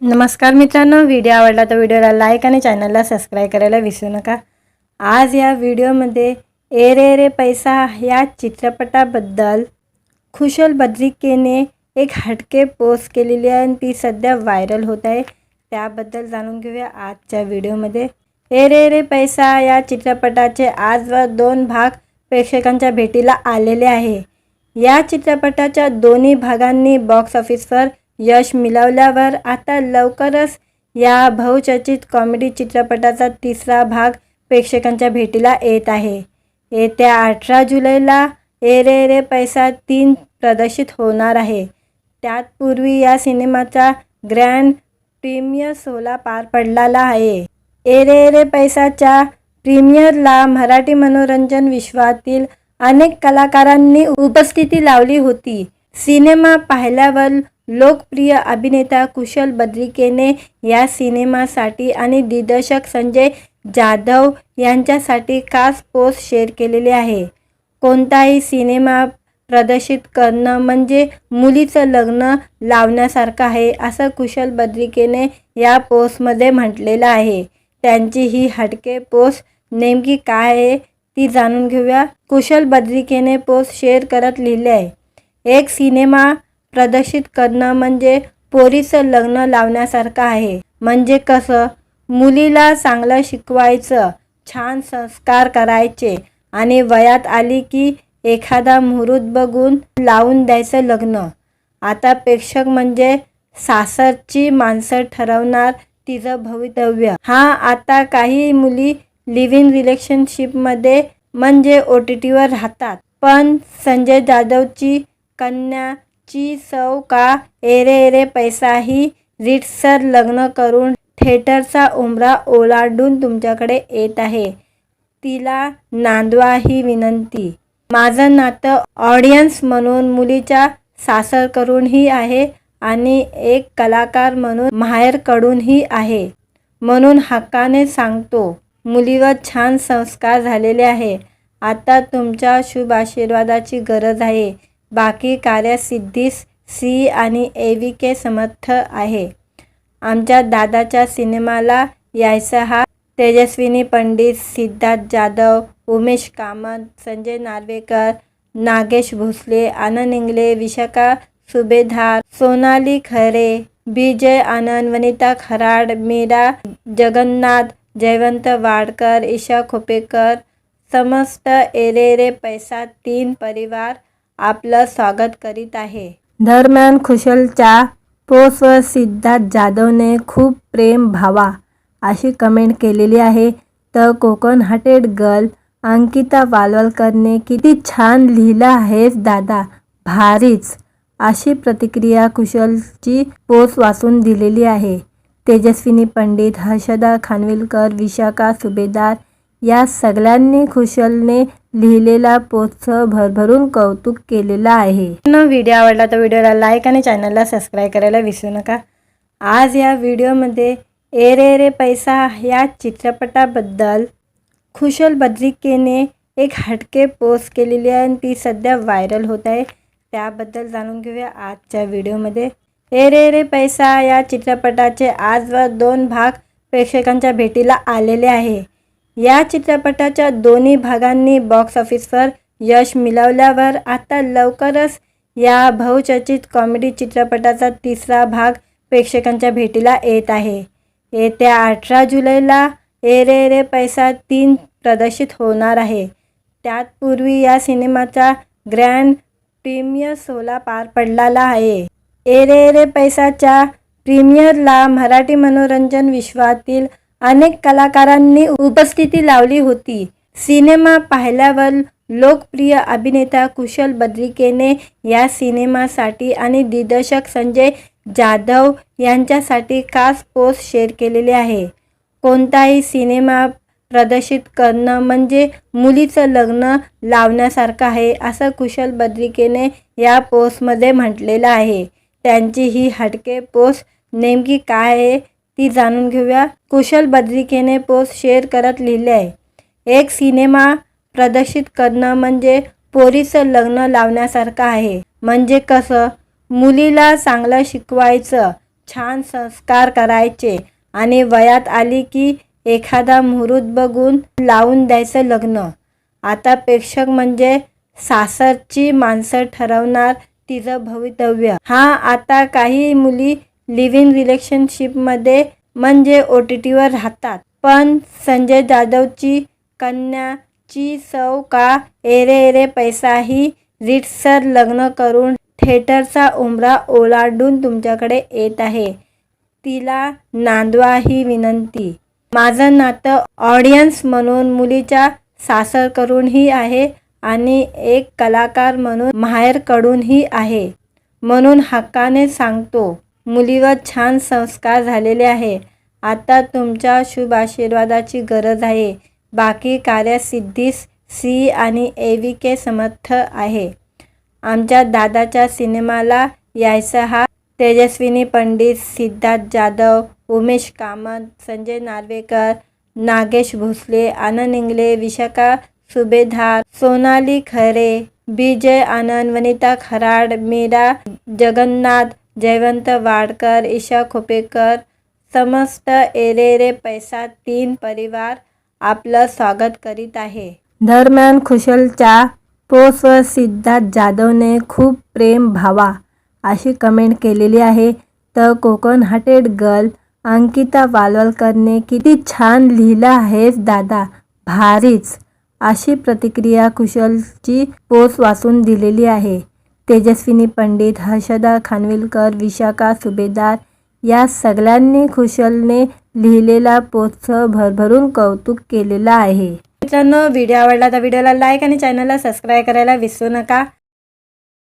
नमस्कार मित्रांनो व्हिडिओ आवडला तर व्हिडिओला लाईक आणि चॅनलला सबस्क्राईब करायला विसरू नका. आज या व्हिडिओमध्ये ए रे रे पैसा या चित्रपटाबद्दल खुशल बद्रिकेने एक हटके पोस्ट केलेली आहे आणि ती सध्या व्हायरल होत आहे. त्याबद्दल जाणून घेऊया आजच्या व्हिडिओमध्ये ए रे रे पैसा या चित्रपटाचे आजवर दोन भाग प्रेक्षकांच्या भेटीला आलेले आहे. या चित्रपटाच्या दोन्ही भागांनी बॉक्स ऑफिसवर यश मिळवल्यावर आता लवकरच या बहुचर्चित कॉमेडी चित्रपटाचा तिसरा भाग प्रेक्षकांच्या भेटीला येत आहे. येत्या अठरा जुलैला ए रे रे पैसा तीन प्रदर्शित होणार आहे. त्यातपूर्वी या सिनेमाचा ग्रँड प्रीमियर सोहळा पार पडलेला आहे. ए रे रे पैसाच्या प्रीमियरला मराठी मनोरंजन विश्वातील अनेक कलाकारांनी उपस्थिती लावली होती. सिनेमा पाहिल्यावर लोकप्रिय अभिनेता कुशल बद्रिकेने या सिनेमासाठी आणि दिग्दर्शक संजय जाधव यांच्यासाठी खास पोस्ट शेअर केलेली आहे. कोणताही सिनेमा प्रदर्शित करणं म्हणजे मुलीचं लग्न लावण्यासारखं आहे असं कुशल बद्रिकेने या पोस्टमध्ये म्हटलेलं आहे. त्यांची ही हटके पोस्ट नेमकी काय आहे ती जाणून घेऊया. कुशल बद्रिकेने पोस्ट शेअर करत लिहिले आहे एक सिनेमा प्रदर्शित करणं म्हणजे पोरीचं लग्न लावण्यासारखं आहे. म्हणजे कसं? मुलीला चांगलं शिकवायचं छान संस्कार करायचे आणि वयात आली की एखादा मुहूर्त बघून लावून द्यायचं लग्न. आता प्रेक्षक म्हणजे सासरची माणसं ठरवणार तिचं भवितव्य. हा आता काही मुली लिव्ह इन रिलेशनशिपमध्ये म्हणजे ओ टी टीवर राहतात. पण संजय जाधवची कन्या ची सव का? एरे एरे पैसा ही लग्न करून थेटरचा उमरा ओलांडून तुमच्याकडे येत आहे. तिला नांदवा ही विनंती. माझं नातं ऑडियन्स म्हणून मुलीच्या सासरकडूनही आहे आणि एक कलाकार म्हणून माहेरकडूनही आहे. म्हणून हक्काने सांगतो मुलीवर छान संस्कार झालेले आहे. आता तुमच्या शुभ आशीर्वादाची गरज आहे. बाकी कार्यसिद्धीस सी आणि ए व्ही के समर्थ आहे. आमच्या दादाच्या सिनेमाला यायचा हा तेजस्विनी पंडित सिद्धार्थ जाधव उमेश कामत संजय नार्वेकर नागेश भोसले आनंद इंगले विशाखा सुभेदार सोनाली खरे विजय आनंद वनिता खराड मीरा जगन्नाथ जयवंत वाडकर ईशा खोपेकर समस्त एरेरे पैसा तीन परिवार आपलं स्वागत करीत आहे. दरम्यान खुशलच्या पोस्टवर सिद्धार्थ जाधवने खूप प्रेम भावा अशी कमेंट केलेली आहे. तर कोकण हाटेड गर्ल अंकिता वालवलकरने किती छान लिहिलं आहेस दादा. भारीच अशी प्रतिक्रिया कुशलची पोस्ट वाचून दिलेली आहे. तेजस्विनी पंडित हर्षदा खानविलकर विशाखा सुभेदार या सगळ्यांनी खुशलने लिहिलेला पोस्टचं भरभरून कौतुक केलेलं आहे. व्हिडिओ आवडला तर व्हिडिओला लाईक आणि चॅनलला सबस्क्राईब करायला विसरू नका. आज या व्हिडिओमध्ये ए रे रे पैसा या चित्रपटाबद्दल खुशल बद्रिकेने एक हटके पोस्ट केलेली आहे आणि ती सध्या व्हायरल होत आहे. त्याबद्दल जाणून घेऊया आजच्या व्हिडिओमध्ये ए रे रे पैसा या चित्रपटाचे आजवर दोन भाग प्रेक्षकांच्या भेटीला आलेले आहे. या चित्रपटाच्या दोन्ही भागांनी बॉक्स ऑफिसवर यश मिळवल्यावर आता लवकरच या बहुचर्चित कॉमेडी चित्रपटाचा तिसरा भाग प्रेक्षकांच्या भेटीला येत आहे. येत्या अठरा जुलैला ए रे रे पैसा तीन प्रदर्शित होणार आहे. त्यातपूर्वी या सिनेमाचा ग्रँड प्रीमियर सोहळा पार पडलेला आहे. ए रे रे पैसाच्या प्रीमियरला मराठी मनोरंजन विश्वातील अनेक कलाकारांनी उपस्थिती लावली होती. सिनेमा पाहिल्यावर लोकप्रिय अभिनेता कुशल बद्रिकेने या सिनेमासाठी आणि दिग्दर्शक संजय जाधव यांच्यासाठी खास पोस्ट शेअर केलेले आहे. कोणताही सिनेमा प्रदर्शित करणं म्हणजे मुलीचं लग्न लावण्यासारखं आहे असं कुशल बद्रिकेने या पोस्टमध्ये म्हटलेलं आहे. त्यांची ही हटके पोस्ट नेमकी काय आहे ती जाणून घेऊया. कुशल बद्रिकेने पोस्ट शेअर करत लिहिले आहे. एक सिनेमा प्रदर्शित करणं म्हणजे पोरीचं लग्न लावण्यासारखं आहे. म्हणजे कसं? मुलीला चांगलं शिकवायचं छान संस्कार करायचे आणि वयात आली की एखादा मुहूर्त बघून लावून द्यायचं लग्न. आता प्रेक्षक म्हणजे सासरची माणसं ठरवणार तिचं भवितव्य. हा आता काही मुली लिव्ह इन रिलेशनशिपमध्ये म्हणजे ओ टी टीवर राहतात. पण संजय जाधवची कन्याची सौ का एरे एरे पैसा ही लग्न करून थिएटरचा उंबरा ओलांडून तुमच्याकडे येत आहे. तिला नांदवा ही विनंती. माझं नातं ऑडियन्स म्हणून मुलीच्या सासरकडूनही आहे आणि एक कलाकार म्हणून माहेरकडूनही आहे म्हणून हक्काने सांगतो. मुलीवर छान संस्कार झालेले आहे. आता तुमच्या शुभ आशीर्वादाची गरज आहे. बाकी कार्यसिद्धीस सी आणि ए व्ही के समर्थ आहे. आमच्या दादाच्या सिनेमाला यायचा हा तेजस्विनी पंडित सिद्धार्थ जाधव उमेश कामत संजय नार्वेकर नागेश भोसले आनंद इंगले विशाखा सुभेदार सोनाली खरे विजय आनंद वनिता खराड मीरा जगन्नाथ जयवंत वाडकर ईशा खोपेकर समस्त एरेरे पैसा तीन परिवार आपलं स्वागत करीत आहे. दरम्यान खुशलच्या पोस्टवर सिद्धार्थ जाधवने खूप प्रेम भावा अशी कमेंट केलेली आहे. तर कोकण हाटेड गर्ल अंकिता वालवलकरने किती छान लिहिलं आहेस दादा भारीच अशी प्रतिक्रिया कुशलची पोस्ट वाचून दिलेली आहे. तेजस्विनी पंडित हर्षदा खानविलकर विशाखा सुभेदार या सगळ्यांनी खुशलने लिहिलेला पोस्टचं भरभरून कौतुक केलेलं आहे. मित्रांनो व्हिडिओ आवडला तर व्हिडिओला लाईक आणि चॅनलला सबस्क्राईब करायला विसरू नका.